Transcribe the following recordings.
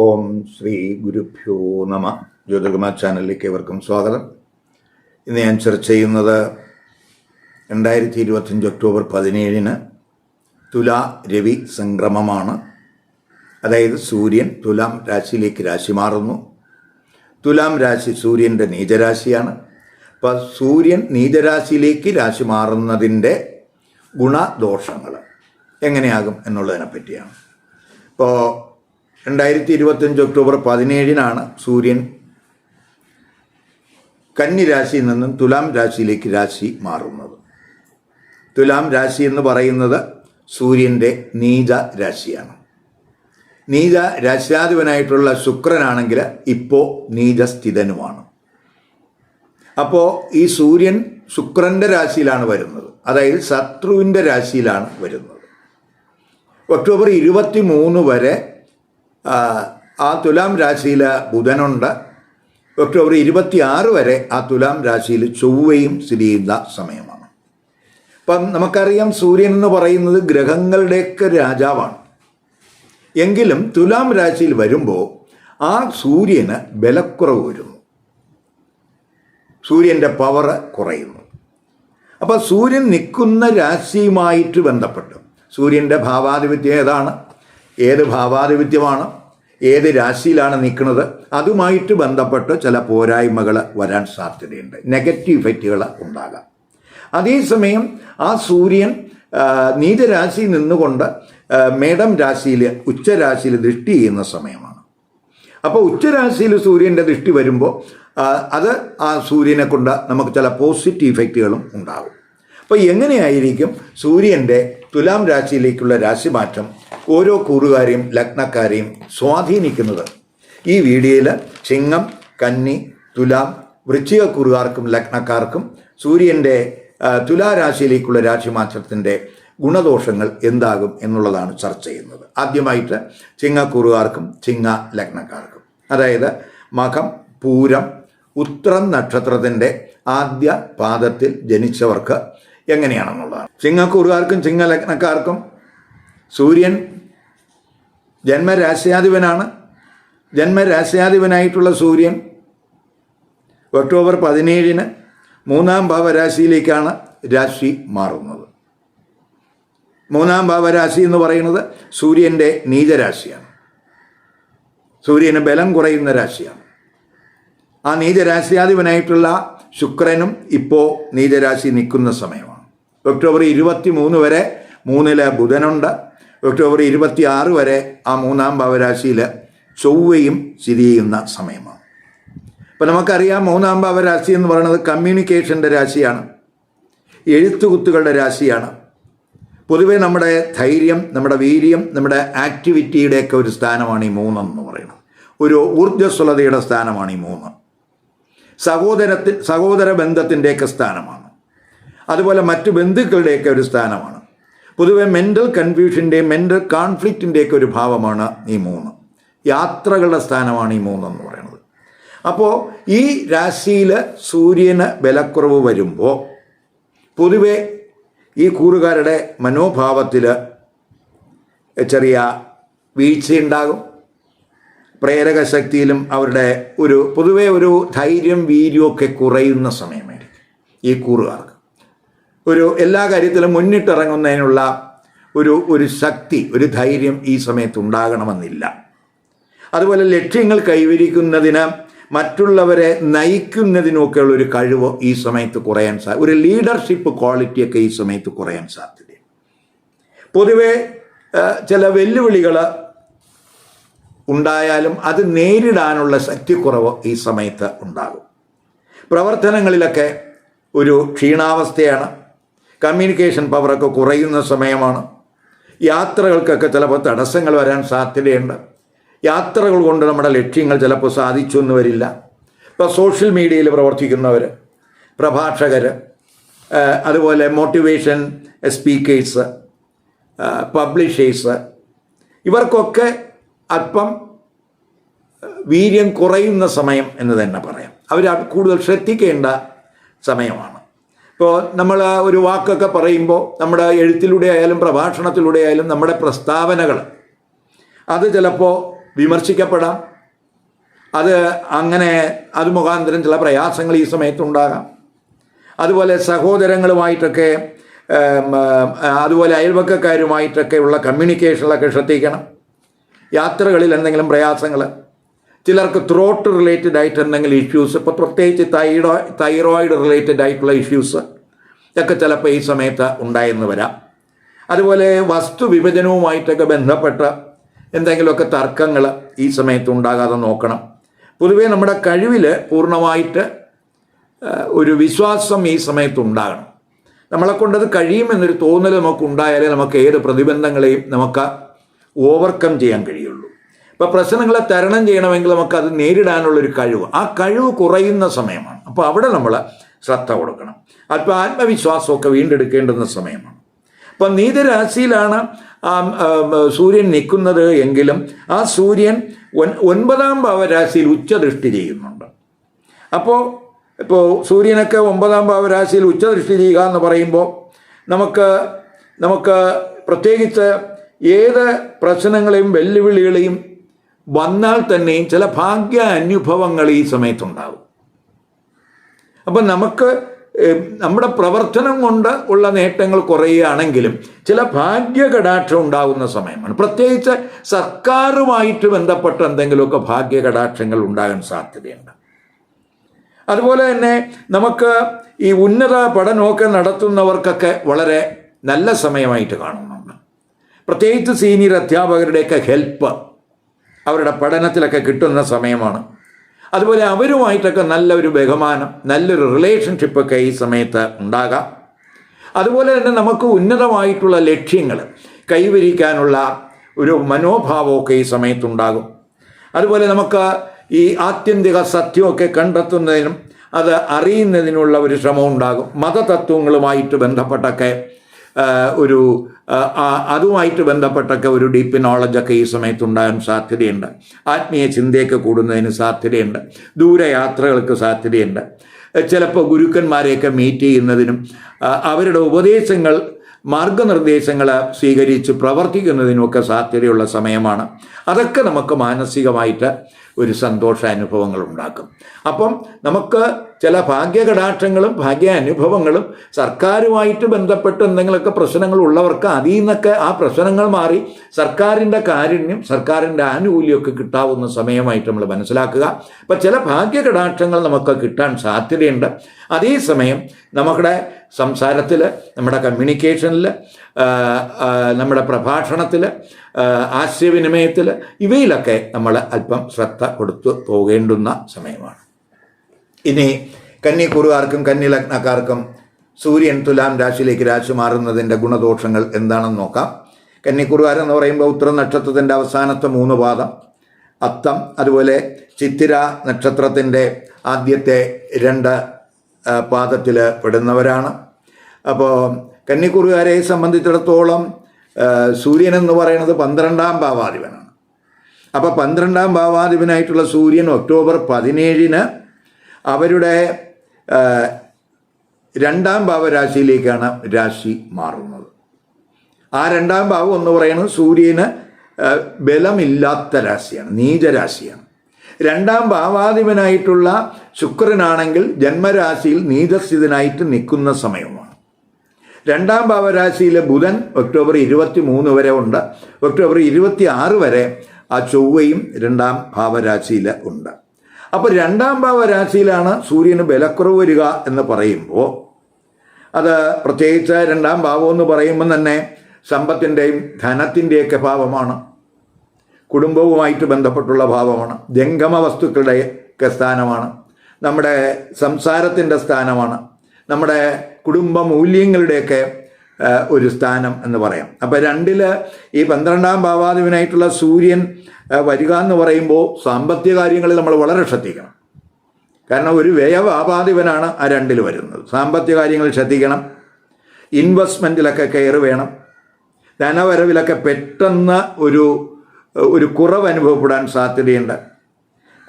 ഓം ശ്രീ ഗുരുഭ്യോ നമ. ജ്യോതികുമാർ ചാനലിലേക്ക് ഏവർക്കും സ്വാഗതം. ഇന്ന് ഞാൻ ചർച്ച ചെയ്യുന്നത് രണ്ടായിരത്തി ഇരുപത്തഞ്ച് ഒക്ടോബർ പതിനേഴിന് തുലാ രവി സംക്രമമാണ്. അതായത് സൂര്യൻ തുലാം രാശിയിലേക്ക് രാശി മാറുന്നു. തുലാം രാശി സൂര്യന്റെ നീചരാശിയാണ്. അപ്പോൾ സൂര്യൻ നീചരാശിയിലേക്ക് രാശി മാറുന്നതിന്റെ ഗുണദോഷങ്ങൾ എങ്ങനെയാകും എന്നുള്ളതിനെ പറ്റിയാണ്. ഇപ്പോൾ രണ്ടായിരത്തി ഇരുപത്തഞ്ച് ഒക്ടോബർ പതിനേഴിനാണ് സൂര്യൻ കന്നി രാശിയിൽ നിന്നും തുലാം രാശിയിലേക്ക് രാശി മാറുന്നത്. തുലാം രാശി എന്ന് പറയുന്നത് സൂര്യന്റെ നീച രാശിയാണ്. നീച രാശ്യാധിപനായിട്ടുള്ള ശുക്രനാണെങ്കിൽ ഇപ്പോൾ നീചസ്ഥിതനുമാണ്. അപ്പോൾ ഈ സൂര്യൻ ശുക്രന്റെ രാശിയിലാണ് വരുന്നത്. അതായത് ശത്രുവിന്റെ രാശിയിലാണ് വരുന്നത്. ഒക്ടോബർ ഇരുപത്തി മൂന്ന് വരെ ആ, തുലാം രാശിയിൽ ബുധനുണ്ട്. ഒക്ടോബർ ഇരുപത്തി ആറ് വരെ ആ തുലാം രാശിയിൽ ചൊവ്വയും സ്ഥിതി ചെയ്യുന്ന സമയമാണ്. അപ്പം നമുക്കറിയാം സൂര്യൻ എന്ന് പറയുന്നത് ഗ്രഹങ്ങളുടെയൊക്കെ രാജാവാണ്. എങ്കിലും തുലാം രാശിയിൽ വരുമ്പോൾ ആ സൂര്യന് ബലക്കുറവ് വരുന്നു. സൂര്യന്റെ പവർ കുറയുന്നു. അപ്പോൾ സൂര്യൻ നിൽക്കുന്ന രാശിയുമായിട്ട് ബന്ധപ്പെട്ട് സൂര്യന്റെ ഭാവാധിപത്യം ഏതാണ്? ഏത് ഭാവാധിപത്യമാണ് ഏത് രാശിയിലാണ് നിൽക്കുന്നത് അതുമായിട്ട് ബന്ധപ്പെട്ട് ചില പോരായ്മകൾ വരാൻ സാധ്യതയുണ്ട്. നെഗറ്റീവ് ഇഫക്റ്റുകൾ ഉണ്ടാകാം. അതേസമയം ആ സൂര്യൻ നീചരാശിയിൽ നിന്നുകൊണ്ട് മേടം രാശിയിൽ ഉച്ചരാശിയിൽ ദൃഷ്ടി ചെയ്യുന്ന സമയമാണ്. അപ്പോൾ ഉച്ചരാശിയിൽ സൂര്യന്റെ ദൃഷ്ടി വരുമ്പോൾ അത് ആ സൂര്യനെ കൊണ്ട് നമുക്ക് ചില പോസിറ്റീവ് ഇഫക്റ്റുകളും ഉണ്ടാകും. അപ്പോൾ എങ്ങനെയായിരിക്കും സൂര്യന്റെ തുലാം രാശിയിലേക്കുള്ള രാശിമാറ്റം ഓരോ കൂറുകാരെയും ലഗ്നക്കാരെയും സ്വാധീനിക്കുന്നത്. ഈ വീഡിയോയിൽ ചിങ്ങം കന്നി തുലാം വൃശ്ചിക കൂറുകാർക്കും ലഗ്നക്കാർക്കും സൂര്യന്റെ തുലാരാശിയിലേക്കുള്ള രാശിമാറ്റത്തിന്റെ ഗുണദോഷങ്ങൾ എന്താകും എന്നുള്ളതാണ് ചർച്ച ചെയ്യുന്നത്. ആദ്യമായിട്ട് ചിങ്ങക്കൂറുകാർക്കും ചിങ്ങ ലഗ്നക്കാർക്കും. അതായത് മകം പൂരം ഉത്രം നക്ഷത്രത്തിന്റെ ആദ്യ പാദത്തിൽ ജനിച്ചവർക്ക് എങ്ങനെയാണെന്നുള്ളതാണ്. ചിങ്ങക്കൂറുകാർക്കും ചിങ്ങ ലഗ്നക്കാർക്കും സൂര്യൻ ജന്മരാശ്യാധിപനാണ് ജന്മരാശ്യാധിപനായിട്ടുള്ള സൂര്യൻ ഒക്ടോബർ പതിനേഴിന് മൂന്നാം ഭാവരാശിയിലേക്കാണ് രാശി മാറുന്നത്. മൂന്നാം ഭാവരാശി എന്ന് പറയുന്നത് സൂര്യന്റെ നീചരാശിയാണ്. സൂര്യന് ബലം കുറയുന്ന രാശിയാണ്. ആ നീചരാശിയാധിപനായിട്ടുള്ള ശുക്രനും ഇപ്പോൾ നീചരാശി നിൽക്കുന്ന സമയമാണ്. ഒക്ടോബർ ഇരുപത്തി മൂന്ന് വരെ മൂന്നിൽ ബുധനുണ്ട്. ഒക്ടോബർ ഇരുപത്തി ആറ് വരെ ആ മൂന്നാം ഭാവരാശിയിൽ ചൊവ്വയും സ്ഥിതി ചെയ്യുന്ന സമയമാണ്. അപ്പം നമുക്കറിയാം മൂന്നാം ഭാവരാശി എന്ന് പറയുന്നത് കമ്മ്യൂണിക്കേഷന്റെ രാശിയാണ്. എഴുത്തുകുത്തുകളുടെ രാശിയാണ്. പൊതുവെ നമ്മുടെ ധൈര്യം നമ്മുടെ വീര്യം നമ്മുടെ ആക്ടിവിറ്റിയുടെയൊക്കെ ഒരു സ്ഥാനമാണ് ഈ മൂന്നെന്ന് പറയുന്നത്. ഒരു ഊർജസ്വലതയുടെ സ്ഥാനമാണ് ഈ മൂന്ന്. സഹോദരത്തിൽ സഹോദര ബന്ധത്തിന്റെയൊക്കെ സ്ഥാനമാണ്. അതുപോലെ മറ്റു ബന്ധുക്കളുടെയൊക്കെ ഒരു സ്ഥാനമാണ്. പൊതുവെ മെന്റൽ കൺഫ്യൂഷന്റെയും മെന്റൽ കോൺഫ്ലിക്റ്റിന്റെയൊക്കെ ഒരു ഭാവമാണ് ഈ മൂന്ന്. യാത്രകളുടെ സ്ഥാനമാണ് ഈ മൂന്നെന്ന് പറയുന്നത്. അപ്പോൾ ഈ രാശിയിൽ സൂര്യന് ബലക്കുറവ് വരുമ്പോൾ പൊതുവെ ഈ കൂറുകാരുടെ മനോഭാവത്തിൽ ചെറിയ വീഴ്ചയുണ്ടാകും. പ്രേരക ശക്തിയിലും അവരുടെ ഒരു പൊതുവെ ഒരു ധൈര്യം വീര്യമൊക്കെ കുറയുന്ന സമയമായിരിക്കും ഈ കൂറുകാർക്ക്. ഒരു എല്ലാ കാര്യത്തിലും മുന്നിട്ടിറങ്ങുന്നതിനുള്ള ഒരു ഒരു ശക്തി ഒരു ധൈര്യം ഈ സമയത്ത് ഉണ്ടാകണമെന്നില്ല അതുപോലെ ലക്ഷ്യങ്ങൾ കൈവരിക്കുന്നതിന് മറ്റുള്ളവരെ നയിക്കുന്നതിനൊക്കെയുള്ള ഒരു കഴിവ് ഈ സമയത്ത് കുറയാൻ സാ ഒരു ലീഡർഷിപ്പ് ക്വാളിറ്റിയൊക്കെ ഈ സമയത്ത് കുറയാൻ സാധ്യത പൊതുവെ ചില വെല്ലുവിളികൾ ഉണ്ടായാലും അത് നേരിടാനുള്ള ശക്തിക്കുറവ് ഈ സമയത്ത് ഉണ്ടാകും. പ്രവർത്തനങ്ങളിലൊക്കെ ഒരു ക്ഷീണാവസ്ഥയാണ് കമ്മ്യൂണിക്കേഷൻ പവറൊക്കെ കുറയുന്ന സമയമാണ്. യാത്രകൾക്കൊക്കെ ചിലപ്പോൾ തടസ്സങ്ങൾ വരാൻ സാധ്യതയുണ്ട്. യാത്രകൾ കൊണ്ട് നമ്മുടെ ലക്ഷ്യങ്ങൾ ചിലപ്പോൾ സാധിച്ചു എന്ന് വരില്ല. ഇപ്പോൾ സോഷ്യൽ മീഡിയയിൽ പ്രവർത്തിക്കുന്നവർ പ്രഭാഷകർ അതുപോലെ മോട്ടിവേഷൻ സ്പീക്കേഴ്സ് പബ്ലിഷേഴ്സ് ഇവർക്കൊക്കെ അല്പം വീര്യം കുറയുന്ന സമയം എന്ന് തന്നെ പറയാം. അവർ കൂടുതൽ ശ്രദ്ധിക്കേണ്ട സമയമാണ്. ഇപ്പോൾ നമ്മൾ ഒരു വാക്കൊക്കെ പറയുമ്പോൾ നമ്മുടെ എഴുത്തിലൂടെ ആയാലും പ്രഭാഷണത്തിലൂടെ ആയാലും നമ്മുടെ പ്രസ്താവനകൾ. അത് ചിലപ്പോൾ വിമർശിക്കപ്പെടാം. അത് അങ്ങനെ അത് മുഖാന്തരം ചില പ്രയാസങ്ങൾ ഈ സമയത്തുണ്ടാകാം. അതുപോലെ സഹോദരങ്ങളുമായിട്ടൊക്കെ അതുപോലെ അയൽവക്കക്കാരുമായിട്ടൊക്കെ ഉള്ള കമ്മ്യൂണിക്കേഷനിലൊക്കെ ശ്രദ്ധിക്കണം. യാത്രകളിൽ എന്തെങ്കിലും പ്രയാസങ്ങൾ ചിലർക്ക് ത്രോട്ട് റിലേറ്റഡ് ആയിട്ട് എന്തെങ്കിലും ഇഷ്യൂസ് ഇപ്പോൾ പ്രത്യേകിച്ച് തൈറോ തൈറോയിഡ് റിലേറ്റഡ് ആയിട്ടുള്ള ഇഷ്യൂസ് ഒക്കെ ചിലപ്പോൾ ഈ സമയത്ത് ഉണ്ടായെന്ന് വരാം. അതുപോലെ വസ്തു വിഭജനവുമായിട്ടൊക്കെ ബന്ധപ്പെട്ട എന്തെങ്കിലുമൊക്കെ തർക്കങ്ങൾ ഈ സമയത്ത് ഉണ്ടാകാതെ നോക്കണം. പൊതുവേ നമ്മുടെ കഴിവിൽ പൂർണമായിട്ട് ഒരു വിശ്വാസം ഈ സമയത്ത് ഉണ്ടാകണം. നമ്മളെ കൊണ്ടത് കഴിയുമെന്നൊരു തോന്നൽ നമുക്ക് ഉണ്ടായാലേ നമുക്ക് ഏത് പ്രതിബന്ധങ്ങളെയും നമുക്ക് ഓവർകം ചെയ്യാൻ കഴിയുള്ളൂ. ഇപ്പോൾ പ്രശ്നങ്ങളെ തരണം ചെയ്യണമെങ്കിൽ നമുക്കത് നേരിടാനുള്ളൊരു കഴിവ്. ആ കഴിവ് കുറയുന്ന സമയമാണ്. അപ്പോൾ അവിടെ നമ്മൾ ശ്രദ്ധ കൊടുക്കണം. അപ്പം ആത്മവിശ്വാസമൊക്കെ വീണ്ടെടുക്കേണ്ടുന്ന സമയമാണ്. അപ്പം നീതരാശിയിലാണ് സൂര്യൻ നിൽക്കുന്നത് എങ്കിലും ആ സൂര്യൻ ഒൻ ഒൻപതാം ഭാവരാശിയിൽ ഉച്ചദൃഷ്ടി ചെയ്യുന്നുണ്ട്. അപ്പോൾ ഇപ്പോൾ സൂര്യനൊക്കെ ഒമ്പതാം ഭാവരാശിയിൽ ഉച്ചദൃഷ്ടി ചെയ്യുക എന്ന് പറയുമ്പോൾ നമുക്ക് നമുക്ക് പ്രത്യേകിച്ച് ഏത് പ്രശ്നങ്ങളെയും വെല്ലുവിളികളെയും വന്നാൽ തന്നെയും ചില ഭാഗ്യ അനുഭവങ്ങൾ ഈ സമയത്തുണ്ടാകും അപ്പം നമുക്ക് നമ്മുടെ പ്രവർത്തനം കൊണ്ട് ഉള്ള നേട്ടങ്ങൾ കുറയുകയാണെങ്കിലും ചില ഭാഗ്യകടാക്ഷം ഉണ്ടാകുന്ന സമയമാണ്. പ്രത്യേകിച്ച് സർക്കാരുമായിട്ട് ബന്ധപ്പെട്ട എന്തെങ്കിലുമൊക്കെ ഭാഗ്യകടാക്ഷങ്ങൾ ഉണ്ടാകാൻ സാധ്യതയുണ്ട്. അതുപോലെ തന്നെ നമുക്ക് ഈ ഉന്നത പഠനമൊക്കെ നടത്തുന്നവർക്കൊക്കെ വളരെ നല്ല സമയമായിട്ട് കാണുന്നുണ്ട്. പ്രത്യേകിച്ച് സീനിയർ അധ്യാപകരുടെയൊക്കെ ഹെൽപ്പ് അവരുടെ പഠനത്തിലൊക്കെ കിട്ടുന്ന സമയമാണ്. അതുപോലെ അവരുമായിട്ടൊക്കെ നല്ലൊരു ബഹുമാനം നല്ലൊരു റിലേഷൻഷിപ്പൊക്കെ ഈ സമയത്ത് ഉണ്ടാകാം. അതുപോലെ തന്നെ നമുക്ക് ഉന്നതമായിട്ടുള്ള ലക്ഷ്യങ്ങൾ കൈവരിക്കാനുള്ള ഒരു മനോഭാവമൊക്കെ ഈ സമയത്തുണ്ടാകും അതുപോലെ നമുക്ക് ഈ ആത്യന്തിക സത്യമൊക്കെ കണ്ടെത്തുന്നതിനും അത് അറിയുന്നതിനുള്ള ഒരു ശ്രമം ഉണ്ടാകും. മതതത്വങ്ങളുമായിട്ട് ബന്ധപ്പെട്ടൊക്കെ ഒരു അതുമായിട്ട് ബന്ധപ്പെട്ടൊക്കെ ഒരു ഡീപ്പ് നോളജൊക്കെ ഈ സമയത്ത് ഉണ്ടാകാൻ സാധ്യതയുണ്ട്. ആത്മീയ ചിന്തയൊക്കെ കൂടുന്നതിന് സാധ്യതയുണ്ട്. ദൂരയാത്രകൾക്ക് സാധ്യതയുണ്ട്. ചിലപ്പോൾ ഗുരുക്കന്മാരെയൊക്കെ മീറ്റ് ചെയ്യുന്നതിനും അവരുടെ ഉപദേശങ്ങൾ മാർഗനിർദ്ദേശങ്ങൾ സ്വീകരിച്ച് പ്രവർത്തിക്കുന്നതിനുമൊക്കെ സാധ്യതയുള്ള സമയമാണ്. അതൊക്കെ നമുക്ക് മാനസികമായിട്ട് ഒരു സന്തോഷ അനുഭവങ്ങൾ ഉണ്ടാക്കും. അപ്പം നമുക്ക് ചില ഭാഗ്യകടാക്ഷങ്ങളും ഭാഗ്യ അനുഭവങ്ങളും സർക്കാരുമായിട്ട് ബന്ധപ്പെട്ട് എന്തെങ്കിലുമൊക്കെ പ്രശ്നങ്ങൾ ഉള്ളവർക്ക് അതിൽ നിന്നൊക്കെ ആ പ്രശ്നങ്ങൾ മാറി സർക്കാരിന്റെ കാരുണ്യം സർക്കാരിന്റെ ആനുകൂല്യമൊക്കെ കിട്ടാവുന്ന സമയമായിട്ട് നമ്മൾ മനസ്സിലാക്കുക. അപ്പം ചില ഭാഗ്യകടാക്ഷങ്ങൾ നമുക്ക് കിട്ടാൻ സാധ്യതയുണ്ട്. അതേസമയം നമ്മുടെ സംസാരത്തിൽ നമ്മുടെ കമ്മ്യൂണിക്കേഷനിൽ നമ്മുടെ പ്രഭാഷണത്തിൽ ആശയവിനിമയത്തിൽ ഇവയിലൊക്കെ നമ്മൾ അല്പം ശ്രദ്ധ കൊടുത്തു പോകേണ്ടുന്ന സമയമാണ്. ഇനി കന്നിക്കുറുകാർക്കും കന്നിലഗ്നക്കാർക്കും സൂര്യൻ തുലാം രാശിയിലേക്ക് രാശി മാറുന്നതിന്റെ ഗുണദോഷങ്ങൾ എന്താണെന്ന് നോക്കാം. കന്നിക്കുറുകാരെന്ന് പറയുമ്പോൾ ഉത്തര നക്ഷത്രത്തിന്റെ അവസാനത്തെ മൂന്ന് പാദം അത്തം അതുപോലെ ചിത്തിര നക്ഷത്രത്തിന്റെ ആദ്യത്തെ രണ്ട് പാദത്തിൽ പെടുന്നവരാണ്. അപ്പോൾ കന്നിക്കുറുകാരെ സംബന്ധിച്ചിടത്തോളം സൂര്യൻ എന്ന് പറയുന്നത് പന്ത്രണ്ടാം ഭാവാധിപനാണ്. അപ്പോൾ പന്ത്രണ്ടാം ഭാവാധിപനായിട്ടുള്ള സൂര്യൻ ഒക്ടോബർ പതിനേഴിന് അവരുടെ രണ്ടാം ഭാവരാശിയിലേക്കാണ് രാശി മാറുന്നത്. ആ രണ്ടാം ഭാവം എന്ന് പറയുന്നത് സൂര്യന് ബലമില്ലാത്ത രാശിയാണ് നീചരാശിയാണ്. രണ്ടാം ഭാവാധിപനായിട്ടുള്ള ശുക്രനാണെങ്കിൽ ജന്മരാശിയിൽ നീചസ്ഥിതനായിട്ട് നിൽക്കുന്ന സമയമാണ്. രണ്ടാം ഭാവരാശിയിലെ ബുധൻ ഒക്ടോബർ ഇരുപത്തി മൂന്ന് വരെ ഉണ്ട്. ഒക്ടോബർ ഇരുപത്തി ആറ് വരെ ആ ചൊവ്വയും രണ്ടാം ഭാവരാശിയിൽ ഉണ്ട്. അപ്പോൾ രണ്ടാം ഭാവ രാശിയിലാണ് സൂര്യന് ബലക്കുറവ് വരിക എന്ന് പറയുമ്പോൾ അത് പ്രത്യേകിച്ച് രണ്ടാം ഭാവം എന്ന് പറയുമ്പോൾ തന്നെ സമ്പത്തിന്റെയും ധനത്തിന്റെയൊക്കെ ഭാവമാണ്. കുടുംബവുമായിട്ട് ബന്ധപ്പെട്ടുള്ള ഭാവമാണ്. ജംഗമ വസ്തുക്കളുടെ ഒക്കെ സ്ഥാനമാണ്. നമ്മുടെ സംസാരത്തിന്റെ സ്ഥാനമാണ്. നമ്മുടെ കുടുംബ മൂല്യങ്ങളുടെയൊക്കെ ഒരു സ്ഥാനം എന്ന് പറയാം. അപ്പോൾ രണ്ടിൽ ഈ പന്ത്രണ്ടാം ഭാവാധിപനായിട്ടുള്ള സൂര്യൻ വരിക എന്ന് പറയുമ്പോൾ സാമ്പത്തിക കാര്യങ്ങളിൽ നമ്മൾ വളരെ ശ്രദ്ധിക്കണം. കാരണം ഒരു വ്യയവാപാധിപനാണ് ആ രണ്ടിൽ വരുന്നത്. സാമ്പത്തിക കാര്യങ്ങൾ ശ്രദ്ധിക്കണം. ഇൻവെസ്റ്റ്മെന്റിലൊക്കെ കെയർ വേണം. ധനവരവിലൊക്കെ പെട്ടെന്ന് ഒരു ഒരു കുറവ് അനുഭവപ്പെടാൻ സാധ്യതയുണ്ട്.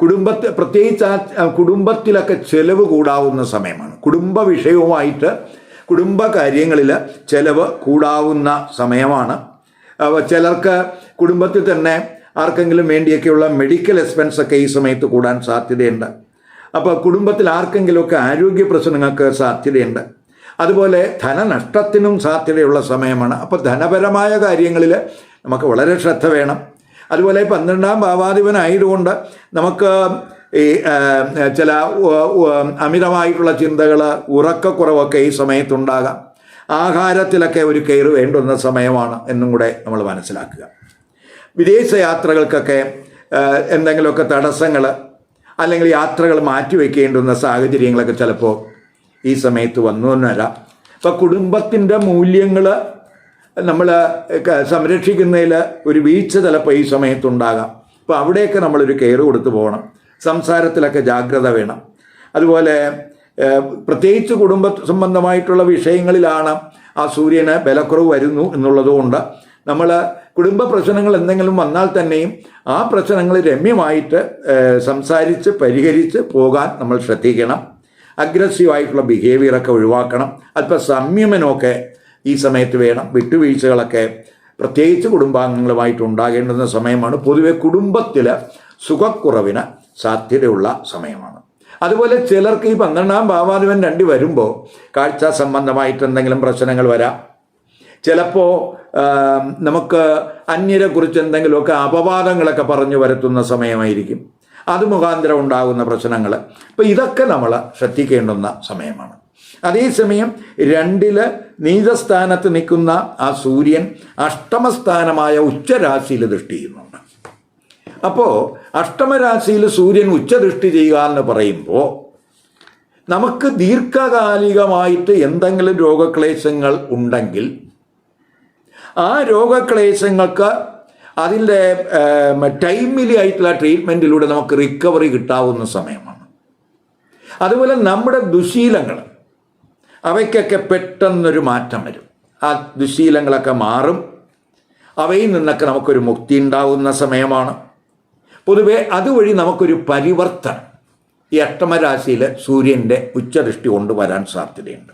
കുടുംബത്തെ പ്രത്യേകിച്ച് കുടുംബത്തിലൊക്കെ ചെലവ് കൂടാവുന്ന സമയമാണ്. കുടുംബ വിഷയവുമായിട്ട് കുടുംബ കാര്യങ്ങളിൽ ചെലവ് കൂടാവുന്ന സമയമാണ്. ചിലർക്ക് കുടുംബത്തിൽ തന്നെ ആർക്കെങ്കിലും വേണ്ടിയൊക്കെയുള്ള മെഡിക്കൽ എക്സ്പെൻസ് ഒക്കെ ഈ സമയത്ത് കൂടാൻ സാധ്യതയുണ്ട്. അപ്പോൾ കുടുംബത്തിൽ ആർക്കെങ്കിലുമൊക്കെ ആരോഗ്യ പ്രശ്നങ്ങൾക്ക് സാധ്യതയുണ്ട്. അതുപോലെ ധനനഷ്ടത്തിനും സാധ്യതയുള്ള സമയമാണ്. അപ്പോൾ ധനപരമായ കാര്യങ്ങളിൽ നമുക്ക് വളരെ ശ്രദ്ധ വേണം. അതുപോലെ പന്ത്രണ്ടാം ഭാവാധിപനായതുകൊണ്ട് നമുക്ക് ഈ ചില അമിതമായിട്ടുള്ള ചിന്തകൾ ഉറക്കക്കുറവൊക്കെ ഈ സമയത്തുണ്ടാകാം. ആഹാരത്തിലൊക്കെ ഒരു കെയർ വേണ്ടുന്ന സമയമാണ് എന്നും കൂടെ നമ്മൾ മനസ്സിലാക്കുക. വിദേശ യാത്രകൾക്കൊക്കെ എന്തെങ്കിലുമൊക്കെ തടസ്സങ്ങൾ അല്ലെങ്കിൽ യാത്രകൾ മാറ്റിവെക്കേണ്ടുന്ന സാഹചര്യങ്ങളൊക്കെ ചിലപ്പോൾ ഈ സമയത്ത് വന്നു എന്ന് വരാം. അപ്പോൾ കുടുംബത്തിന്റെ മൂല്യങ്ങൾ നമ്മൾ സംരക്ഷിക്കുന്നതിൽ ഒരു വീഴ്ച ചിലപ്പോൾ ഈ സമയത്തുണ്ടാകാം. അപ്പോൾ അവിടെയൊക്കെ നമ്മളൊരു കെയർ കൊടുത്തു പോകണം. സംസാരത്തിലൊക്കെ ജാഗ്രത വേണം. അതുപോലെ പ്രത്യേകിച്ച് കുടുംബ സംബന്ധമായിട്ടുള്ള വിഷയങ്ങളിലാണ് ആ സൂര്യന് ബലക്കുറവ് വരുന്നു എന്നുള്ളതുകൊണ്ട് നമ്മൾ കുടുംബ പ്രശ്നങ്ങൾ എന്തെങ്കിലും വന്നാൽ തന്നെയും ആ പ്രശ്നങ്ങൾ രമ്യമായിട്ട് സംസാരിച്ച് പരിഹരിച്ച് പോകാൻ നമ്മൾ ശ്രദ്ധിക്കണം. അഗ്രസീവായിട്ടുള്ള ബിഹേവിയറൊക്കെ ഒഴിവാക്കണം. അല്പം സംയമനമൊക്കെ ഈ സമയത്ത് വേണം. വിട്ടുവീഴ്ചകളൊക്കെ പ്രത്യേകിച്ച് കുടുംബാംഗങ്ങളുമായിട്ട് ഉണ്ടാകേണ്ടുന്ന സമയമാണ്. പൊതുവെ കുടുംബത്തിൽ സുഖക്കുറവിന് സാധ്യതയുള്ള സമയമാണ്. അതുപോലെ ചിലർക്ക് ഈ പന്ത്രണ്ടാം ഭാവാധിപൻ രണ്ടി വരുമ്പോൾ കാഴ്ച സംബന്ധമായിട്ട് എന്തെങ്കിലും പ്രശ്നങ്ങൾ വരാം. ചിലപ്പോൾ നമുക്ക് അന്യരെ കുറിച്ച് എന്തെങ്കിലുമൊക്കെ അപവാദങ്ങളൊക്കെ പറഞ്ഞു വരുത്തുന്ന സമയമായിരിക്കും. അത് മുഖാന്തരം ഉണ്ടാകുന്ന പ്രശ്നങ്ങൾ അപ്പോൾ ഇതൊക്കെ നമ്മൾ ശ്രദ്ധിക്കേണ്ടുന്ന സമയമാണ്. അതേസമയം രണ്ടിൽ നീചസ്ഥാനത്ത് നിൽക്കുന്ന ആ സൂര്യൻ അഷ്ടമസ്ഥാനമായ ഉച്ചരാശിയിൽ ദൃഷ്ടി ചെയ്യുന്നുണ്ട്. അപ്പോൾ അഷ്ടമരാശിയിൽ സൂര്യൻ ഉച്ചദൃഷ്ടി ചെയ്യുക എന്ന് പറയുമ്പോൾ നമുക്ക് ദീർഘകാലികമായിട്ട് എന്തെങ്കിലും രോഗക്ലേശങ്ങൾ ഉണ്ടെങ്കിൽ ആ രോഗക്ലേശങ്ങൾക്ക് അതിന്റെ ടൈമിലി ആയിട്ടുള്ള ട്രീറ്റ്മെന്റിലൂടെ നമുക്ക് റിക്കവറി കിട്ടാവുന്ന സമയമാണ്. അതുപോലെ നമ്മുടെ ദുശീലങ്ങൾ അവയ്ക്കൊക്കെ പെട്ടെന്നൊരു മാറ്റം വരും. ആ ദുശീലങ്ങളൊക്കെ മാറും. അവയിൽ നിന്നൊക്കെ നമുക്കൊരു മുക്തി ഉണ്ടാവുന്ന സമയമാണ്. പൊതുവെ അതുവഴി നമുക്കൊരു പരിവർത്തനം ഈ അഷ്ടമരാശിയിൽ സൂര്യന്റെ ഉച്ചദൃഷ്ടി കൊണ്ടുവരാൻ സാധ്യതയുണ്ട്.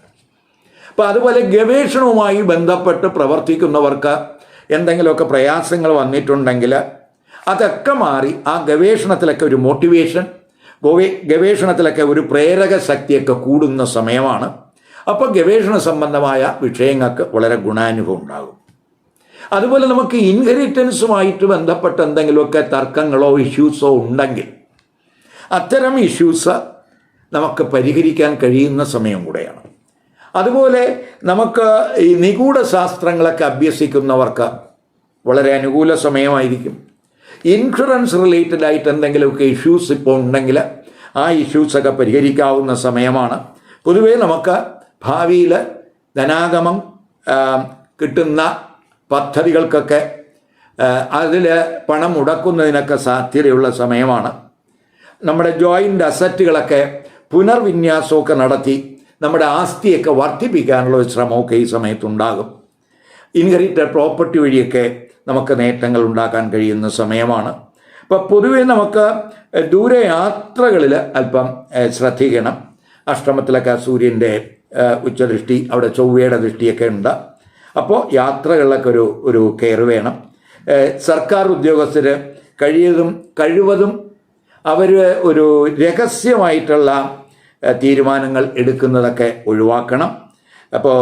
അപ്പോൾ അതുപോലെ ഗവേഷണവുമായി ബന്ധപ്പെട്ട് പ്രവർത്തിക്കുന്നവർക്ക് എന്തെങ്കിലുമൊക്കെ പ്രയാസങ്ങൾ വന്നിട്ടുണ്ടെങ്കിൽ അതൊക്കെ മാറി ആ ഗവേഷണത്തിലൊക്കെ ഒരു മോട്ടിവേഷൻ ഗവേ ഗവേഷണത്തിലൊക്കെ ഒരു പ്രേരക ശക്തിയൊക്കെ കൂടുന്ന സമയമാണ്. അപ്പോൾ ഗവേഷണ സംബന്ധമായ വിഷയങ്ങൾക്ക് വളരെ ഗുണാനുഭവം ഉണ്ടാകും. അതുപോലെ നമുക്ക് ഇൻഹെറിറ്റൻസുമായിട്ട് ബന്ധപ്പെട്ട എന്തെങ്കിലുമൊക്കെ തർക്കങ്ങളോ ഇഷ്യൂസോ ഉണ്ടെങ്കിൽ അത്തരം ഇഷ്യൂസ് നമുക്ക് പരിഹരിക്കാൻ കഴിയുന്ന സമയം കൂടെയാണ്. അതുപോലെ നമുക്ക് ഈ നിഗൂഢ ശാസ്ത്രങ്ങളൊക്കെ അഭ്യസിക്കുന്നവർക്ക് വളരെ അനുകൂല സമയമായിരിക്കും. ഇൻഷുറൻസ് റിലേറ്റഡ് ആയിട്ട് എന്തെങ്കിലുമൊക്കെ ഇഷ്യൂസ് ഇപ്പോൾ ഉണ്ടെങ്കിൽ ആ ഇഷ്യൂസൊക്കെ പരിഹരിക്കാവുന്ന സമയമാണ്. പൊതുവേ നമുക്ക് ഭാവിയിൽ ധനാഗമം കിട്ടുന്ന പദ്ധതികൾക്കൊക്കെ അതിൽ പണം മുടക്കുന്നതിനൊക്കെ സാധ്യതയുള്ള സമയമാണ്. നമ്മുടെ ജോയിന്റ് അസറ്റുകളൊക്കെ പുനർവിന്യാസമൊക്കെ നടത്തി നമ്മുടെ ആസ്തിയൊക്കെ വർദ്ധിപ്പിക്കാനുള്ള ഒരു ശ്രമമൊക്കെ ഈ സമയത്തുണ്ടാകും. ഇൻഹെറിറ്റഡ് പ്രോപ്പർട്ടി വഴിയൊക്കെ നമുക്ക് നേട്ടങ്ങൾ ഉണ്ടാക്കാൻ കഴിയുന്ന സമയമാണ്. അപ്പോൾ പൊതുവേ നമുക്ക് ദൂരയാത്രകളിൽ അല്പം ശ്രദ്ധിക്കണം. അഷ്ടമത്തിലൊക്കെ സൂര്യന്റെ ഉച്ചദൃഷ്ടി അവിടെ ചൊവ്വയുടെ ദൃഷ്ടിയൊക്കെ ഉണ്ട്. അപ്പോൾ യാത്രകളിലൊക്കെ ഒരു ഒരു കെയർ വേണം. സർക്കാർ ഉദ്യോഗസ്ഥർ കഴിയതും കഴിവതും അവർ ഒരു രഹസ്യമായിട്ടുള്ള തീരുമാനങ്ങൾ എടുക്കുന്നതൊക്കെ ഒഴിവാക്കണം. അപ്പോൾ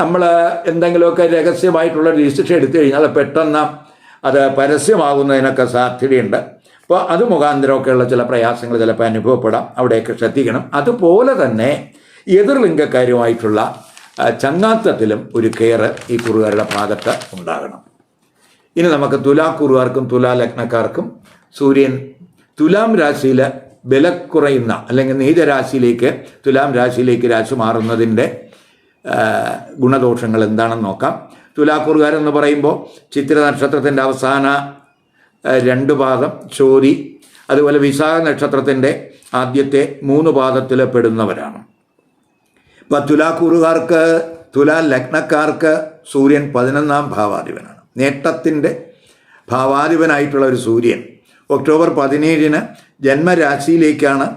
നമ്മൾ എന്തെങ്കിലുമൊക്കെ രഹസ്യമായിട്ടുള്ള ഡിസിഷൻ എടുത്തു കഴിഞ്ഞാൽ പെട്ടെന്ന് അത് പരസ്യമാകുന്നതിനൊക്കെ സാധ്യതയുണ്ട്. അപ്പോൾ അത് മുഖാന്തരമൊക്കെയുള്ള ചില പ്രയാസങ്ങൾ ചിലപ്പോൾ അനുഭവപ്പെടാം. അവിടെയൊക്കെ ശ്രദ്ധിക്കണം. അതുപോലെ തന്നെ എതിർലിംഗക്കാരുമായിട്ടുള്ള ചങ്ങാത്തത്തിലും ഒരു കെയർ ഈ കുറുകാരുടെ ഭാഗത്ത് ഉണ്ടാകണം. ഇനി നമുക്ക് തുലാ കുറുകാർക്കും തുലാ ലഗ്നക്കാർക്കും സൂര്യൻ തുലാം രാശിയിൽ ബലക്കുറയുന്ന അല്ലെങ്കിൽ നീചരാശിയിലേക്ക് തുലാം രാശിയിലേക്ക് രാശി മാറുന്നതിന്റെ ഗുണദോഷങ്ങൾ എന്താണെന്ന് നോക്കാം. തുലാക്കുറുകാരെന്ന് പറയുമ്പോൾ ചിത്ര നക്ഷത്രത്തിന്റെ അവസാന രണ്ട് പാദം ചോരി അതുപോലെ വിശാഖ നക്ഷത്രത്തിന്റെ ആദ്യത്തെ മൂന്ന് പാദത്തിൽ പെടുന്നവരാണ്. ഇപ്പം തുലാക്കൂറുകാർക്ക് തുലാ ലഗ്നക്കാർക്ക് സൂര്യൻ പതിനൊന്നാം ഭാവാധിപനാണ്. നേട്ടത്തിന്റെ ഭാവാധിപനായിട്ടുള്ള ഒരു സൂര്യൻ ഒക്ടോബർ പതിനേഴിന് ജന്മരാശിയിലേക്കാണ്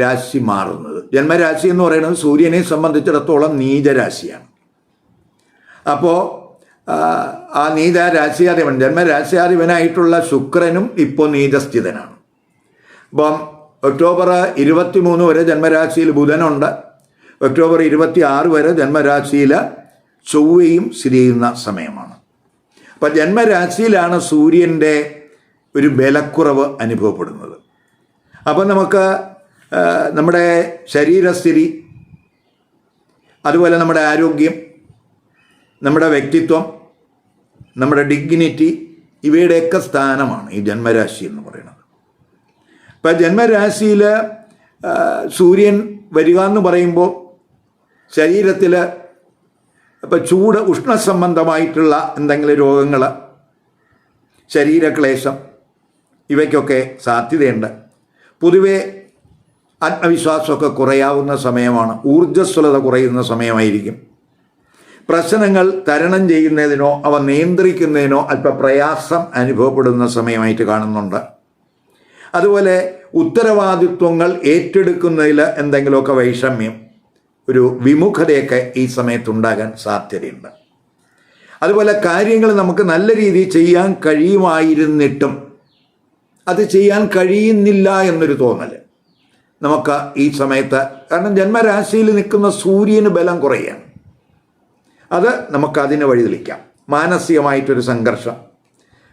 രാശി മാറുന്നത്. ജന്മരാശി എന്ന് പറയുന്നത് സൂര്യനെ സംബന്ധിച്ചിടത്തോളം നീചരാശിയാണ്. അപ്പോൾ ആ, നീത രാശിയാധിപൻ ജന്മരാശിയാധിപനായിട്ടുള്ള ശുക്രനും ഇപ്പോൾ നീചസ്ഥിതനാണ്. അപ്പം ഒക്ടോബർ ഇരുപത്തി മൂന്ന് വരെ ജന്മരാശിയിൽ ബുധനുണ്ട്. ഒക്ടോബർ ഇരുപത്തി ആറ് വരെ ജന്മരാശിയിൽ ചൊവ്വയും സ്ഥിതി ചെയ്യുന്ന സമയമാണ്. അപ്പം ജന്മരാശിയിലാണ് സൂര്യന്റെ ഒരു ബലക്കുറവ് അനുഭവപ്പെടുന്നത്. അപ്പം നമുക്ക് നമ്മുടെ ശരീരസ്ഥിതി അതുപോലെ നമ്മുടെ ആരോഗ്യം നമ്മുടെ വ്യക്തിത്വം നമ്മുടെ ഡിഗ്നിറ്റി ഇവയുടെയൊക്കെ സ്ഥാനമാണ് ഈ ജന്മരാശി എന്ന് പറയുന്നത്. അപ്പം ജന്മരാശിയിൽ സൂര്യൻ വരിക എന്ന് പറയുമ്പോൾ ശരീരത്തിൽ ഇപ്പം ചൂട് ഉഷ്ണസംബന്ധമായിട്ടുള്ള എന്തെങ്കിലും രോഗങ്ങൾ ശരീരക്ലേശം ഇവയ്ക്കൊക്കെ സാധ്യതയുണ്ട്. പൊതുവെ ആത്മവിശ്വാസമൊക്കെ കുറയാവുന്ന സമയമാണ് ഊർജസ്വലത കുറയുന്ന സമയമായിരിക്കും. പ്രശ്നങ്ങൾ തരണം ചെയ്യുന്നതിനോ അവ നിയന്ത്രിക്കുന്നതിനോ അല്പ പ്രയാസം അനുഭവപ്പെടുന്ന സമയമായിട്ട് കാണുന്നുണ്ട്. അതുപോലെ ഉത്തരവാദിത്വങ്ങൾ ഏറ്റെടുക്കുന്നതിൽ എന്തെങ്കിലുമൊക്കെ വൈഷമ്യം ഒരു വിമുഖതയൊക്കെ ഈ സമയത്തുണ്ടാകാൻ സാധ്യതയുണ്ട്. അതുപോലെ കാര്യങ്ങൾ നമുക്ക് നല്ല രീതിയിൽ ചെയ്യാൻ കഴിയുമായിരുന്നിട്ടും അത് ചെയ്യാൻ കഴിയുന്നില്ല എന്നൊരു തോന്നൽ നമുക്ക് ഈ സമയത്ത്. കാരണം ജന്മരാശിയിൽ നിൽക്കുന്ന സൂര്യന് ബലം കുറയുകയാണ് അത് നമുക്ക് അതിന് വഴിതെളിക്കാം. മാനസികമായിട്ടൊരു സംഘർഷം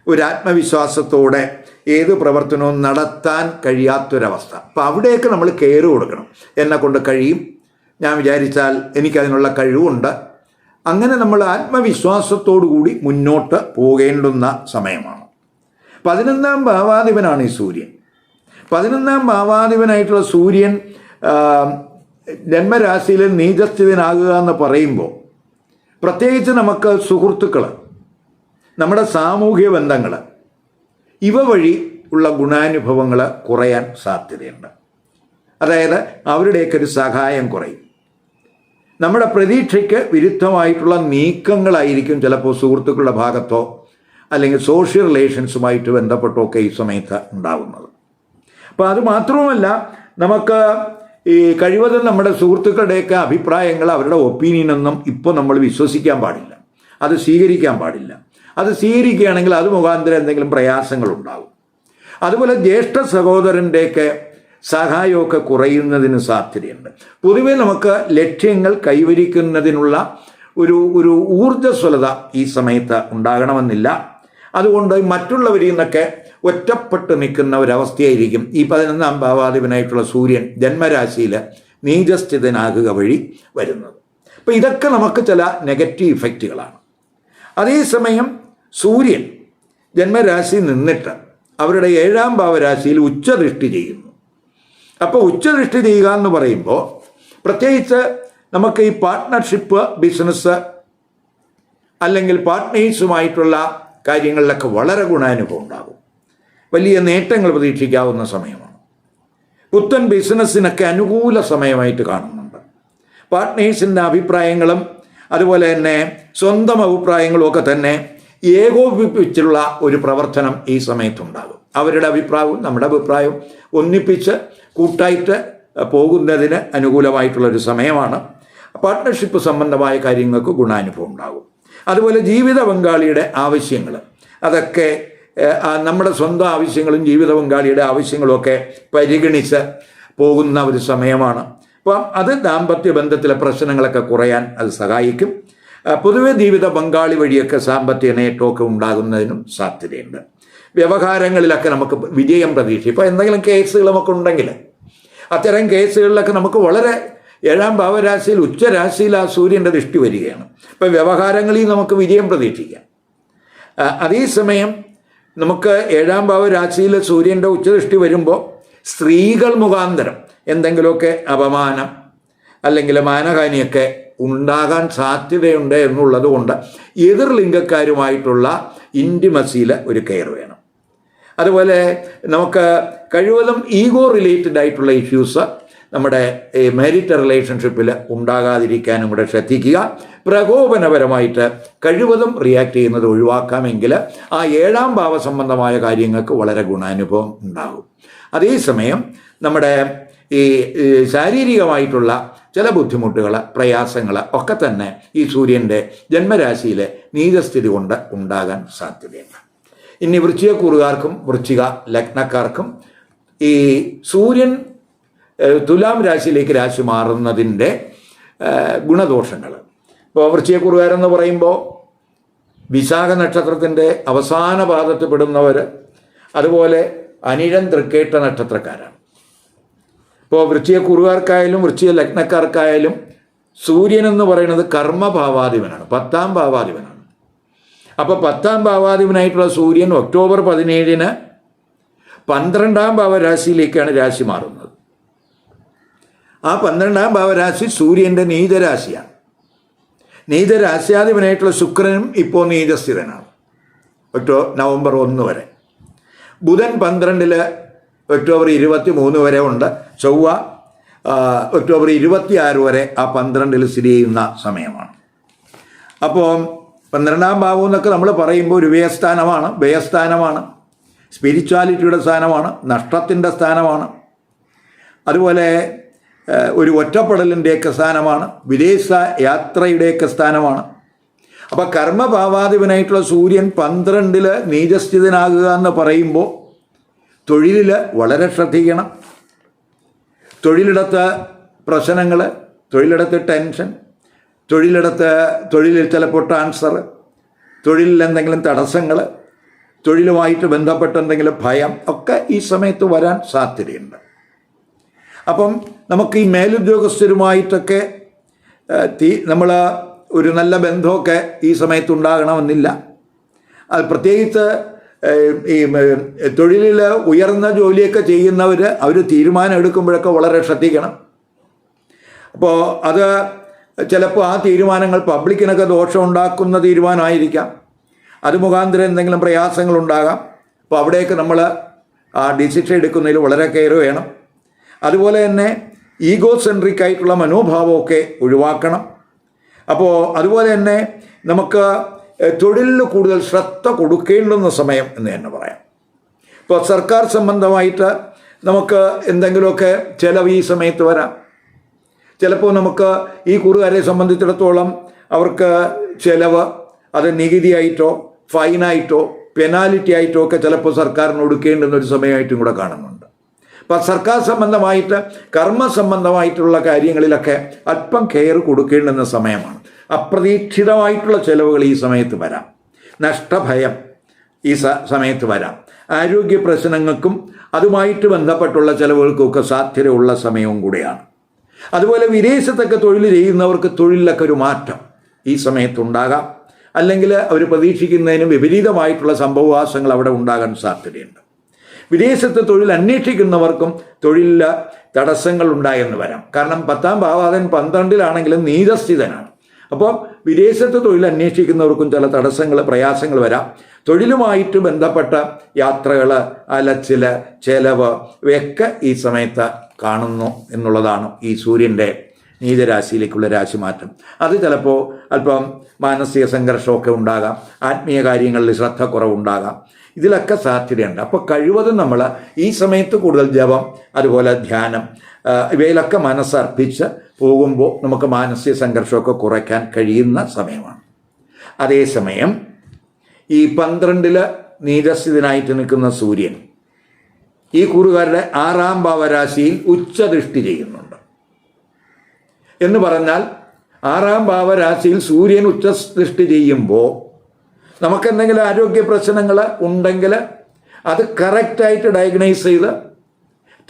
ഒരു ആത്മവിശ്വാസത്തോടെ ഏത് പ്രവർത്തനവും നടത്താൻ കഴിയാത്തൊരവസ്ഥ. അപ്പം അവിടെയൊക്കെ നമ്മൾ കെയർ കൊടുക്കണം. എന്നെ കൊണ്ട് കഴിയും ഞാൻ വിചാരിച്ചാൽ എനിക്കതിനുള്ള കഴിവുണ്ട്. അങ്ങനെ നമ്മൾ ആത്മവിശ്വാസത്തോടുകൂടി മുന്നോട്ട് പോകേണ്ടുന്ന സമയമാണ്. പതിനൊന്നാം ഭാവാധിപനാണ് ഈ സൂര്യൻ. പതിനൊന്നാം ഭാവാധിപനായിട്ടുള്ള സൂര്യൻ ജന്മരാശിയിൽ നീചസ്ഥിതനാകുക എന്ന് പറയുമ്പോൾ പ്രത്യേകിച്ച് നമുക്ക് സുഹൃത്തുക്കൾ നമ്മുടെ സാമൂഹ്യ ബന്ധങ്ങൾ ഇവ വഴി ഉള്ള ഗുണാനുഭവങ്ങൾ കുറയാൻ സാധ്യതയുണ്ട്. അതായത് അവരുടെയൊക്കെ ഒരു സഹായം കുറയും. നമ്മുടെ പ്രതീക്ഷയ്ക്ക് വിരുദ്ധമായിട്ടുള്ള നീക്കങ്ങളായിരിക്കും ചിലപ്പോൾ സുഹൃത്തുക്കളുടെ ഭാഗത്തോ അല്ലെങ്കിൽ സോഷ്യൽ റിലേഷൻസുമായിട്ട് ബന്ധപ്പെട്ടോ ഒക്കെ ഈ സമയത്ത് ഉണ്ടാകുന്നത് അപ്പോൾ അത് മാത്രവുമല്ല നമുക്ക് ഈ കഴിവതും നമ്മുടെ സുഹൃത്തുക്കളുടെയൊക്കെ അഭിപ്രായങ്ങൾ അവരുടെ ഒപ്പീനിയനൊന്നും ഇപ്പോൾ നമ്മൾ വിശ്വസിക്കാൻ പാടില്ല. അത് സ്വീകരിക്കാൻ പാടില്ല. അത് സ്വീകരിക്കുകയാണെങ്കിൽ അത് മുഖാന്തരം എന്തെങ്കിലും പ്രയാസങ്ങളുണ്ടാകും അതുപോലെ ജ്യേഷ്ഠ സഹോദരന്റെയൊക്കെ സഹായമൊക്കെ കുറയുന്നതിന് സാധ്യതയുണ്ട്. പൊതുവെ നമുക്ക് ലക്ഷ്യങ്ങൾ കൈവരിക്കുന്നതിനുള്ള ഒരു ഒരു ഊർജസ്വലത ഈ സമയത്ത് ഉണ്ടാകണമെന്നില്ല. അതുകൊണ്ട് മറ്റുള്ളവരിൽ നിന്നൊക്കെ ഒറ്റപ്പെട്ട് നിൽക്കുന്ന ഒരവസ്ഥയായിരിക്കും. ഈ പതിനൊന്നാം ഭാവാധിപനായിട്ടുള്ള സൂര്യൻ ജന്മരാശിയിൽ നീചസ്ഥിതനാകുക വഴി വരുന്നത്. അപ്പോൾ ഇതൊക്കെ നമുക്ക് ചില നെഗറ്റീവ് ഇഫക്റ്റുകളാണ്. അതേസമയം സൂര്യൻ ജന്മരാശി നിന്നിട്ട് അവരുടെ ഏഴാം ഭാവരാശിയിൽ ഉച്ചദൃഷ്ടി ചെയ്യുന്നു. അപ്പോൾ ഉച്ചദൃഷ്ടി ചെയ്യുക എന്ന് പറയുമ്പോൾ പ്രത്യേകിച്ച് നമുക്ക് ഈ പാർട്ട്ണർഷിപ്പ് ബിസിനസ് അല്ലെങ്കിൽ പാർട്ട്നേഴ്സുമായിട്ടുള്ള കാര്യങ്ങളിലൊക്കെ വളരെ ഗുണാനുഭവം ഉണ്ടാകും. വലിയ നേട്ടങ്ങൾ പ്രതീക്ഷിക്കാവുന്ന സമയമാണ്. പുത്തൻ ബിസിനസ്സിനൊക്കെ അനുകൂല സമയമായിട്ട് കാണുന്നുണ്ട്. പാർട്ട്നേഴ്സിന്റെ അഭിപ്രായങ്ങളും അതുപോലെ തന്നെ സ്വന്തം അഭിപ്രായങ്ങളും ഒക്കെ തന്നെ ഏകോപിപ്പിച്ചുള്ള ഒരു പ്രവർത്തനം ഈ സമയത്തുണ്ടാകും. അവരുടെ അഭിപ്രായവും നമ്മുടെ അഭിപ്രായവും ഒന്നിപ്പിച്ച് കൂട്ടായിട്ട് പോകുന്നതിന് അനുകൂലമായിട്ടുള്ളൊരു സമയമാണ്. പാർട്ട്ണർഷിപ്പ് സംബന്ധമായ കാര്യങ്ങൾക്ക് ഗുണാനുഭവം ഉണ്ടാകും. അതുപോലെ ജീവിത പങ്കാളിയുടെ ആവശ്യങ്ങൾ അതൊക്കെ നമ്മുടെ സ്വന്തം ആവശ്യങ്ങളും ജീവിത പങ്കാളിയുടെ ആവശ്യങ്ങളും ഒക്കെ പരിഗണിച്ച് പോകുന്ന ഒരു സമയമാണ്. അപ്പം അത് ദാമ്പത്യ ബന്ധത്തിലെ പ്രശ്നങ്ങളൊക്കെ കുറയാൻ അത് സഹായിക്കും. പൊതുവെ ജീവിത പങ്കാളി വഴിയൊക്കെ സാമ്പത്തിക നേട്ടമൊക്കെ ഉണ്ടാകുന്നതിനും സാധ്യതയുണ്ട്. വ്യവഹാരങ്ങളിലൊക്കെ നമുക്ക് വിജയം പ്രതീക്ഷിക്കും ഇപ്പോൾ എന്തെങ്കിലും കേസുകൾ നമുക്ക് ഉണ്ടെങ്കിൽ അത്തരം കേസുകളിലൊക്കെ നമുക്ക് വളരെ ഏഴാം ഭാവരാശിയിൽ ഉച്ചരാശിയിൽ ആ സൂര്യന്റെ ദൃഷ്ടി വരികയാണ്. ഇപ്പം വ്യവഹാരങ്ങളിൽ നമുക്ക് വിജയം പ്രതീക്ഷിക്കാം. അതേസമയം നമുക്ക് ഏഴാം ഭാവരാശിയിൽ സൂര്യന്റെ ഉച്ചദൃഷ്ടി വരുമ്പോൾ സ്ത്രീകൾ മുഖാന്തരം എന്തെങ്കിലുമൊക്കെ അപമാനം അല്ലെങ്കിൽ മാനഹാനിയൊക്കെ ഉണ്ടാകാൻ സാധ്യതയുണ്ട് എന്നുള്ളത് കൊണ്ട് എതിർ ലിംഗക്കാരുമായിട്ടുള്ള ഇന്റിമസിയിൽ ഒരു കെയർ വേണം. അതുപോലെ നമുക്ക് കഴിവതും ഈഗോ റിലേറ്റഡ് ആയിട്ടുള്ള ഇഷ്യൂസ് നമ്മുടെ ഈ മാരിറ്റ് റിലേഷൻഷിപ്പിൽ ഉണ്ടാകാതിരിക്കാനും കൂടെ ശ്രദ്ധിക്കുക. പ്രകോപനപരമായിട്ട് കഴിവതും റിയാക്ട് ചെയ്യുന്നത് ഒഴിവാക്കാമെങ്കിൽ ആ ഏഴാം ഭാവ സംബന്ധമായ കാര്യങ്ങൾക്ക് വളരെ ഗുണാനുഭവം ഉണ്ടാകും. അതേസമയം നമ്മുടെ ഈ ശാരീരികമായിട്ടുള്ള ചില ബുദ്ധിമുട്ടുകൾ പ്രയാസങ്ങൾ ഒക്കെ തന്നെ ഈ സൂര്യന്റെ ജന്മരാശിയിലെ നീചസ്ഥിതി കൊണ്ട് ഉണ്ടാകാൻ സാധ്യതയുണ്ട്. ഇനി വൃശ്ചികക്കൂറുകാർക്കും വൃശ്ചിക ലഗ്നക്കാർക്കും ഈ സൂര്യൻ തുലാം രാശിയിലേക്ക് രാശി മാറുന്നതിന്റെ ഗുണദോഷങ്ങൾ ഇപ്പോൾ വൃശ്ചികക്കൂറുകാരെന്ന് പറയുമ്പോൾ വിശാഖ നക്ഷത്രത്തിന്റെ അവസാന പാദത്തിൽ പെടുന്നവർ അതുപോലെ അനിഴൻ തൃക്കേട്ട നക്ഷത്രക്കാരാണ്. ഇപ്പോൾ വൃശ്ചിക കുറുകാർക്കായാലും വൃശ്ചിക ലഗ്നക്കാർക്കായാലും സൂര്യൻ എന്ന് പറയുന്നത് കർമ്മഭാവാധിപനാണ് പത്താം ഭാവാധിപനാണ്. അപ്പോൾ പത്താം ഭാവാധിപനായിട്ടുള്ള സൂര്യൻ ഒക്ടോബർ പതിനേഴിന് പന്ത്രണ്ടാം ഭാവരാശിയിലേക്കാണ് രാശി മാറുന്നത്. ആ പന്ത്രണ്ടാം ഭാവരാശി സൂര്യന്റെ നീചരാശിയാണ്. നീചരാശ്യാധിപനായിട്ടുള്ള ശുക്രനും ഇപ്പോൾ നീചസ്ഥിരനാണ്. ഒക്ടോ നവംബർ ഒന്ന് വരെ. ബുധൻ പന്ത്രണ്ടിൽ ഒക്ടോബർ ഇരുപത്തി മൂന്ന് വരെ ഉണ്ട്. ചൊവ്വ ഒക്ടോബർ ഇരുപത്തി ആറ് വരെ ആ പന്ത്രണ്ടിൽ സ്ഥിതി ചെയ്യുന്ന സമയമാണ്. അപ്പോൾ പന്ത്രണ്ടാം ഭാവം എന്നൊക്കെ നമ്മൾ പറയുമ്പോൾ ഒരു വ്യയസ്ഥാനമാണ് വ്യയസ്ഥാനമാണ്. സ്പിരിച്വാലിറ്റിയുടെ സ്ഥാനമാണ് നഷ്ടത്തിന്റെ സ്ഥാനമാണ്. അതുപോലെ ഒരു ഒറ്റപ്പെടലിന്റെയൊക്കെ സ്ഥാനമാണ് വിദേശ യാത്രയുടെയൊക്കെ സ്ഥാനമാണ്. അപ്പോൾ കർമ്മഭാവാധിപനായിട്ടുള്ള സൂര്യൻ പന്ത്രണ്ടിൽ നീചസ്ഥിതനാകുക എന്ന് പറയുമ്പോൾ തൊഴിലിൽ വളരെ ശ്രദ്ധിക്കണം. തൊഴിലിടത്ത് പ്രശ്നങ്ങൾ തൊഴിലിടത്ത് ടെൻഷൻ തൊഴിലിടത്ത് തൊഴിലിൽ ചിലപ്പോൾ ട്രാൻസ്ഫർ തൊഴിലിൽ എന്തെങ്കിലും തടസ്സങ്ങൾ തൊഴിലുമായിട്ട് ബന്ധപ്പെട്ട എന്തെങ്കിലും ഭയം ഒക്കെ ഈ സമയത്ത് വരാൻ സാധ്യതയുണ്ട്. അപ്പം നമുക്ക് ഈ മേലുദ്യോഗസ്ഥരുമായിട്ടൊക്കെ തീ നമ്മൾ ഒരു നല്ല ബന്ധമൊക്കെ ഈ സമയത്ത് ഉണ്ടാകണമെന്നില്ല. അത് പ്രത്യേകിച്ച് ഈ തൊഴിലിൽ ഉയർന്ന ജോലിയൊക്കെ ചെയ്യുന്നവർ അവർ തീരുമാനം എടുക്കുമ്പോഴൊക്കെ വളരെ ശ്രദ്ധിക്കണം. അപ്പോൾ അത് ചിലപ്പോൾ ആ തീരുമാനങ്ങൾ പബ്ലിക്കിനൊക്കെ ദോഷം ഉണ്ടാക്കുന്ന തീരുമാനമായിരിക്കാം. അത് മുഖാന്തരം എന്തെങ്കിലും പ്രയാസങ്ങളുണ്ടാകാം. അപ്പോൾ അവിടെയൊക്കെ നമ്മൾ ആ ഡിസിഷൻ എടുക്കുന്നതിൽ വളരെ കെയർ വേണം. അതുപോലെ തന്നെ ഈഗോ സെൻട്രിക് ആയിട്ടുള്ള മനോഭാവമൊക്കെ ഒഴിവാക്കണം. അപ്പോൾ അതുപോലെ തന്നെ നമുക്ക് തൊഴിലിന് കൂടുതൽ ശ്രദ്ധ കൊടുക്കേണ്ടുന്ന സമയം എന്ന് തന്നെ പറയാം. ഇപ്പോൾ സർക്കാർ സംബന്ധമായിട്ട് നമുക്ക് എന്തെങ്കിലുമൊക്കെ ചിലവ് ഈ സമയത്ത് വരാം. ചിലപ്പോൾ നമുക്ക് ഈ കുറുകാരെ സംബന്ധിച്ചിടത്തോളം അവർക്ക് ചിലവ് അത് നികുതിയായിട്ടോ ഫൈനായിട്ടോ പെനാലിറ്റി ആയിട്ടോ ഒക്കെ ചിലപ്പോൾ സർക്കാരിന് കൊടുക്കേണ്ടുന്ന ഒരു സമയമായിട്ടും കൂടെ കാണുന്നുണ്ട്. അപ്പം സർക്കാർ സംബന്ധമായിട്ട് കർമ്മ സംബന്ധമായിട്ടുള്ള കാര്യങ്ങളിലൊക്കെ അല്പം കെയർ കൊടുക്കേണ്ടുന്ന സമയമാണ്. അപ്രതീക്ഷിതമായിട്ടുള്ള ചിലവുകൾ ഈ സമയത്ത് വരാം. നഷ്ടഭയം ഈ സമയത്ത് വരാം. ആരോഗ്യ പ്രശ്നങ്ങൾക്കും അതുമായിട്ട് ബന്ധപ്പെട്ടുള്ള ചിലവുകൾക്കൊക്കെ സാധ്യതയുള്ള സമയവും കൂടെയാണ്. അതുപോലെ വിദേശത്തൊക്കെ തൊഴിൽ ചെയ്യുന്നവർക്ക് തൊഴിലിലൊക്കെ ഒരു മാറ്റം ഈ സമയത്തുണ്ടാകാം. അല്ലെങ്കിൽ അവർ പ്രതീക്ഷിക്കുന്നതിന് വിപരീതമായിട്ടുള്ള സംഭവവാസങ്ങൾ അവിടെ ഉണ്ടാകാൻ സാധ്യതയുണ്ട്. വിദേശത്ത് തൊഴിൽ അന്വേഷിക്കുന്നവർക്കും തൊഴിലിൽ തടസ്സങ്ങൾ ഉണ്ടായെന്ന് വരാം. കാരണം പത്താം ഭാവാതൻ പന്ത്രണ്ടിലാണെങ്കിലും നീതസ്ഥിതനാണ്. അപ്പോൾ വിദേശത്ത് തൊഴിൽ അന്വേഷിക്കുന്നവർക്കും ചില തടസ്സങ്ങൾ പ്രയാസങ്ങൾ വരാം. തൊഴിലുമായിട്ട് ബന്ധപ്പെട്ട യാത്രകൾ അലച്ചിൽ ചെലവ് ഇവയൊക്കെ ഈ സമയത്ത് കാണുന്നു എന്നുള്ളതാണ് ഈ സൂര്യന്റെ നീചരാശിയിലേക്കുള്ള രാശിമാറ്റം. അത് ചിലപ്പോൾ അല്പം മാനസിക സംഘർഷമൊക്കെ ഉണ്ടാകാം ആത്മീയ കാര്യങ്ങളിൽ ശ്രദ്ധ കുറവുണ്ടാകാം. ഇതിലൊക്കെ സാധ്യതയുണ്ട്. അപ്പോൾ കഴിവതും നമ്മൾ ഈ സമയത്ത് കൂടുതൽ ജപം അതുപോലെ ധ്യാനം ഇവയിലൊക്കെ മനസ്സർപ്പിച്ച് പോകുമ്പോൾ നമുക്ക് മാനസിക സംഘർഷമൊക്കെ കുറയ്ക്കാൻ കഴിയുന്ന സമയമാണ്. അതേസമയം ഈ പന്ത്രണ്ടിൽ നീരസ്ഥിതനായിട്ട് നിൽക്കുന്ന സൂര്യൻ ഈ കൂറുകാരുടെ ആറാം ഭാവരാശിയിൽ ഉച്ചദൃഷ്ടി ചെയ്യുന്നുണ്ട്. എന്ന് പറഞ്ഞാൽ ആറാം ഭാവരാശിയിൽ സൂര്യൻ ഉച്ചദൃഷ്ടി ചെയ്യുമ്പോൾ നമുക്കെന്തെങ്കിലും ആരോഗ്യ പ്രശ്നങ്ങൾ ഉണ്ടെങ്കിൽ അത് കറക്റ്റായിട്ട് ഡയഗ്നൈസ് ചെയ്ത്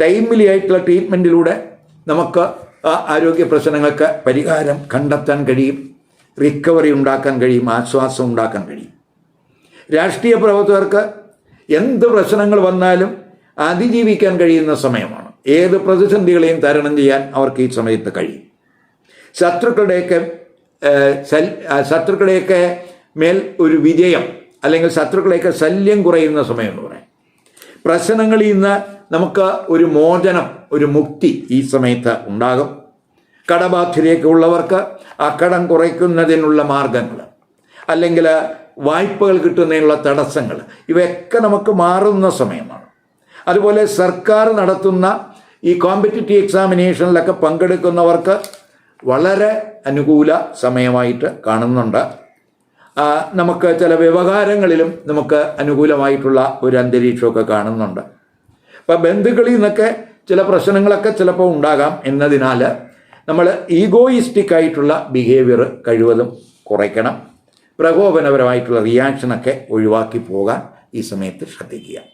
ടൈംലി ആയിട്ടുള്ള ട്രീറ്റ്മെന്റിലൂടെ നമുക്ക് ആ ആരോഗ്യ പ്രശ്നങ്ങൾക്ക് പരിഹാരം കണ്ടെത്താൻ കഴിയും റിക്കവറി ഉണ്ടാക്കാൻ കഴിയും ആശ്വാസം ഉണ്ടാക്കാൻ കഴിയും. രാഷ്ട്രീയ പ്രവർത്തകർക്ക് എന്ത് പ്രശ്നങ്ങൾ വന്നാലും അതിജീവിക്കാൻ കഴിയുന്ന സമയമാണ്. ഏത് പ്രതിസന്ധികളെയും തരണം ചെയ്യാൻ അവർക്ക് ഈ സമയത്ത് കഴിയും. ശത്രുക്കളുടെയൊക്കെ ശത്രുക്കളെയൊക്കെ മേൽ ഒരു വിജയം അല്ലെങ്കിൽ ശത്രുക്കളെയൊക്കെ ശല്യം കുറയുന്ന സമയം എന്ന് പറയാം. പ്രശ്നങ്ങളിൽ നിന്ന് നമുക്ക് ഒരു മോചനം ഒരു മുക്തി ഈ സമയത്ത് ഉണ്ടാകും. കടബാധ്യതയൊക്കെ ഉള്ളവർക്ക് ആ കടം കുറയ്ക്കുന്നതിനുള്ള മാർഗങ്ങൾ അല്ലെങ്കിൽ വായ്പകൾ കിട്ടുന്നതിനുള്ള തടസ്സങ്ങൾ ഇവയൊക്കെ നമുക്ക് മാറുന്ന സമയമാണ്. അതുപോലെ സർക്കാർ നടത്തുന്ന ഈ കോമ്പറ്റിറ്റീവ് എക്സാമിനേഷനിലൊക്കെ പങ്കെടുക്കുന്നവർക്ക് വളരെ അനുകൂല സമയമായിട്ട് കാണുന്നുണ്ട്. നമുക്ക് ചില വ്യവഹാരങ്ങളിലും നമുക്ക് അനുകൂലമായിട്ടുള്ള ഒരു അന്തരീക്ഷമൊക്കെ കാണുന്നുണ്ട്. അപ്പം ബന്ധുക്കളിൽ നിന്നൊക്കെ ചില പ്രശ്നങ്ങളൊക്കെ ചിലപ്പോൾ ഉണ്ടാകാം എന്നതിനാൽ നമ്മൾ ഈഗോയിസ്റ്റിക് ആയിട്ടുള്ള ബിഹേവിയർ കഴിവതും കുറയ്ക്കണം. പ്രകോപനപരമായിട്ടുള്ള റിയാക്ഷനൊക്കെ ഒഴിവാക്കി പോകാൻ ഈ സമയത്ത് ശ്രദ്ധിക്കുക.